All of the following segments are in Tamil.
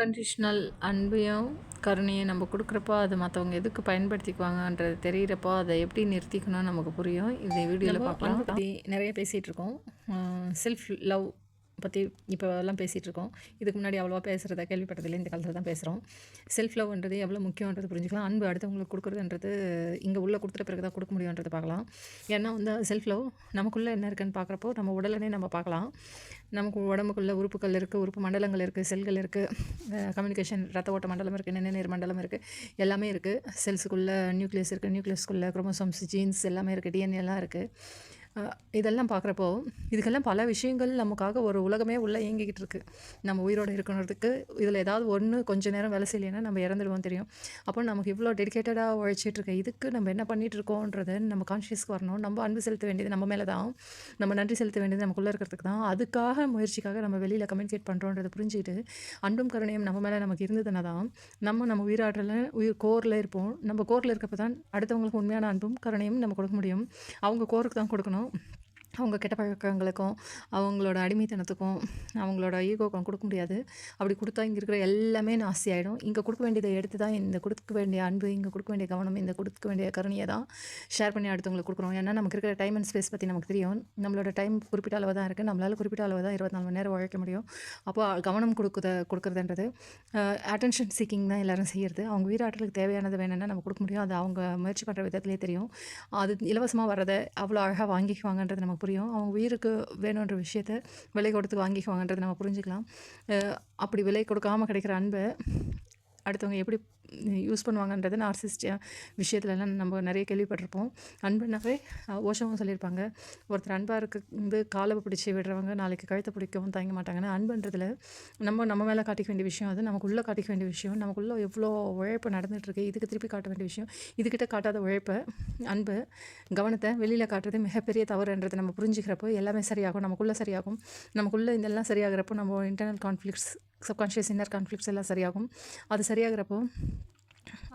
அன்கண்டிஷ்னல் அன்பையும் கருணையும் நம்ம கொடுக்குறப்போ அது மற்றவங்க எதுக்கு பயன்படுத்திக்குவாங்கன்றது தெரிகிறப்போ அதை எப்படி நிறுத்திக்கணும்னு நமக்கு புரியும். இந்த வீடியோவில் பார்க்கலாம். நிறைய பேசிகிட்டு இருக்கோம். செல்ஃப் லவ் பற்றி இப்போ எல்லாம் பேசிகிட்டு இருக்கோம் இதுக்கு முன்னாடி அவ்வளோவா பேசுகிறத கேள்விப்பட்டதில்லை. இந்த காலத்தில் தான் பேசுகிறோம் செல்ஃப் லவ்ன்றது எவ்வளோ முக்கியன்றது புரிஞ்சுக்கலாம். அன்பு அடுத்தவங்களுக்கு கொடுக்குறதுன்றது இங்கே உள்ளே கொடுத்துட்ட பிறகு தான் கொடுக்க முடியுன்றது பார்க்கலாம். ஏன்னா வந்து செல்ஃப் லவ் நமக்குள்ளே என்ன இருக்குன்னு பார்க்குறப்போ நம்ம உடலனே நம்ம பார்க்கலாம். நமக்கு உடம்புக்குள்ளே உறுப்புகள் இருக்குது உறுப்பு மண்டலங்கள் இருக்குது செல்கள் இருக்குது கம்யூனிகேஷன் ரத்த ஓட்ட மண்டலம் இருக்குது நினைநீர் மண்டலம் இருக்குது எல்லாமே இருக்குது செல்ஸுக்குள்ளே நியூக்ளியஸ் இருக்குது நியூக்ளியஸ்க்குள்ளே குரோமோசோம்ஸ் ஜீன்ஸ் எல்லாமே இருக்குது டிஎன்ஏலாம் எல்லாம் இருக்குது இதெல்லாம் பார்க்குறப்போ இதுக்கெல்லாம் பல விஷயங்கள் நமக்காக ஒரு உலகமே உள்ளே இயங்கிக்கிட்டு இருக்குது நம்ம உயிரோடு இருக்கணுறதுக்கு இதில் ஏதாவது ஒன்று கொஞ்ச நேரம் வேலை செய்யலைன்னா நம்ம இறந்துடுவோம் தெரியும். அப்போ நமக்கு இவ்வளோ டெடிக்கேட்டடாக உழைச்சிட்டு இதுக்கு நம்ம என்ன பண்ணிகிட்டு இருக்கோன்றது நம்ம கான்ஷியஸ்க்கு வரணும். நம்ம அன்பு செலுத்த வேண்டியது நம்ம மேலே தான். நம்ம நன்றி செலுத்த வேண்டியது நமக்குள்ளே இருக்கிறதுக்கு தான். அதுக்காக முயற்சிக்காக நம்ம வெளியில் கம்யூனிகேட் பண்ணுறோன்றதை புரிஞ்சுக்கிட்டு அன்பும் கருணையும் நம்ம மேலே நமக்கு இருந்ததுன்னா தான் நம்ம நம்ம உயிராடல உயிர் கோரில் இருப்போம். நம்ம கோரில் இருக்கப்போ தான் அடுத்தவங்களுக்கு உண்மையான அன்பும் கருணையும் நம்ம கொடுக்க முடியும். அவங்க கோருக்கு தான் கொடுக்கணும். out. அவங்க கெட்ட பழக்கங்களுக்கும் அவங்களோட அடிமைத்தனத்துக்கும் அவங்களோட ஈகோக்கும் கொடுக்க முடியாது. அப்படி கொடுத்தா இங்கே இருக்கிற எல்லாமே நாசி ஆகிடும் இங்கே கொடுக்க வேண்டியதை எடுத்து தான் இந்த கொடுக்க வேண்டிய அன்பு இங்கே கொடுக்க வேண்டிய கவனம் இந்த கொடுக்க வேண்டிய கருணையை தான் ஷேர் பண்ணி அடுத்தவங்களுக்கு கொடுக்குறோம். ஏன்னா நமக்கு இருக்கிற டைம் அண்ட் ஸ்பேஸ் பற்றி நமக்கு தெரியும். நம்மளோட டைம் குறிப்பிட்ட அளவு தான் இருக்குது நம்மளால் குறிப்பிட்ட அளவு தான் இருபத்தி நாலு மணி நேரம் உழைக்க முடியும். அப்போ கவனம் கொடுக்குத கொடுக்குறதுன்றது அட்டென்ஷன் சீக்கிங் தான் எல்லோரும் செய்கிறது அவங்க வீராட்டலுக்கு தேவையானது வேணும்னா நம்ம கொடுக்க முடியும். அது அவங்க முயற்சி பண்ணுற விதத்துலேயே தெரியும். அது இலவசமாக வர்றதை அவ்வளோ அழகாக வாங்கிக்குவாங்கன்றது நமக்கு புரியும். அவங்க உயிருக்கு வேணுன்ற விஷயத்த விலை கொடுத்து வாங்கிக்குவாங்கன்றது நம்ம புரிஞ்சுக்கலாம். அப்படி விலை கொடுக்காமல் கிடைக்கிற அன்பை அடுத்தவங்க எப்படி யூஸ் பண்ணுவாங்கன்றது நார்சிஸ்ட் விஷயத்துலலாம் நம்ம நிறைய கேள்விப்பட்டிருப்போம். அன்புனாவே ஓஷமும் சொல்லியிருப்பாங்க ஒருத்தர் அன்பாக இருக்க வந்து காலை பிடிச்சி விடுறவங்க நாளைக்கு கழுத்தை பிடிக்கவும் தயங்க மாட்டாங்கன்னா. அன்புன்றதுல நம்ம நம்ம மேலே காட்டிக்க வேண்டிய விஷயம் அது நமக்குள்ளே காட்டிக்க வேண்டிய விஷயம் நமக்குள்ளே எவ்வளோ உழைப்பு நடந்துகிட்ருக்கு இதுக்கு திருப்பி காட்ட வேண்டிய விஷயம் இதுக்கிட்ட காட்டாத உழைப்பை அன்பு கவனத்தை வெளியில் காட்டுறது மிகப்பெரிய தவறுன்றதை நம்ம புரிஞ்சுக்கிறப்போ எல்லாமே சரியாகும் நமக்குள்ளே சரியாகும் நமக்குள்ளே இதெல்லாம் சரியாகிறப்போ நம்ம internal conflicts subconscious inner conflicts எல்லாம் சரியாகும். அது சரியாகிறப்போ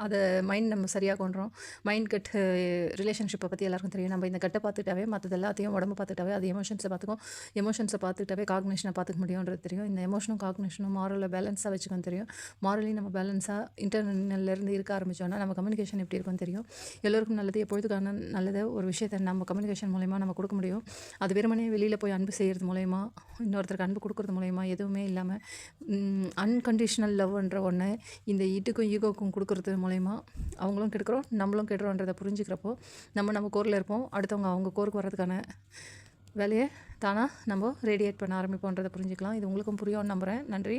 அதை மைண்ட் நம்ம சரியாக கொண்டுறோம் மைண்ட் கட் ரிலேஷன்ஷிப்பை uh, பற்றி எல்லாருக்கும் தெரியும். நம்ம இந்த கட்டை பார்த்துட்டாவே மற்றது எல்லாத்தையும் உடம்பு பார்த்துட்டாவே அது எமோஷன்ஸை பார்த்துக்கும். எமோஷன்ஸை பார்த்துட்டாவே காக்னேஷனை பார்த்துக்க முடியுன்றது தெரியும். இந்த எமோஷனும் காக்னேஷனும் மாரலில் பேலன்ஸாக வச்சுக்கணும் தெரியும். மாரலி நம்ம பேலன்ஸாக இன்டர்னல்லேருந்து இருக்க ஆரம்பித்தோன்னா நம்ம கம்யூனிகேஷன் எப்படி இருக்கும்னு தெரியும். எல்லோருக்கும் நல்லது எப்பொழுதுக்கான நல்லது ஒரு விஷயத்தை நம்ம கம்யூனிகேஷன் மூலயமா நம்ம கொடுக்க முடியும். அது வெறுமனே வெளியில் போய் அன்பு செய்கிறது மூலயமா இன்னொருத்தருக்கு அன்பு கொடுக்குறது மூலயமா எதுவுமே இல்லாமல் அன்கண்டிஷ்னல் லவ்ன்ற ஒன்று இந்த ஈட்டுக்கும் ஈகோக்கும் கொடுக்குறது கொடுக்கறது மூலயமா அவங்களும் கெடுக்கிறோம் நம்மளும் கெடுறோன்றதை புரிஞ்சுக்கிறப்போ நம்ம நம்ம கோரில் இருப்போம். அடுத்தவங்க அவங்க கோருக்கு வர்றதுக்கான வேலையை தானாக நம்ம ரேடியேட் பண்ண ஆரம்பிப்போன்றதை புரிஞ்சுக்கலாம். இது உங்களுக்கும் புரியும்னு நம்புகிறேன் நன்றி.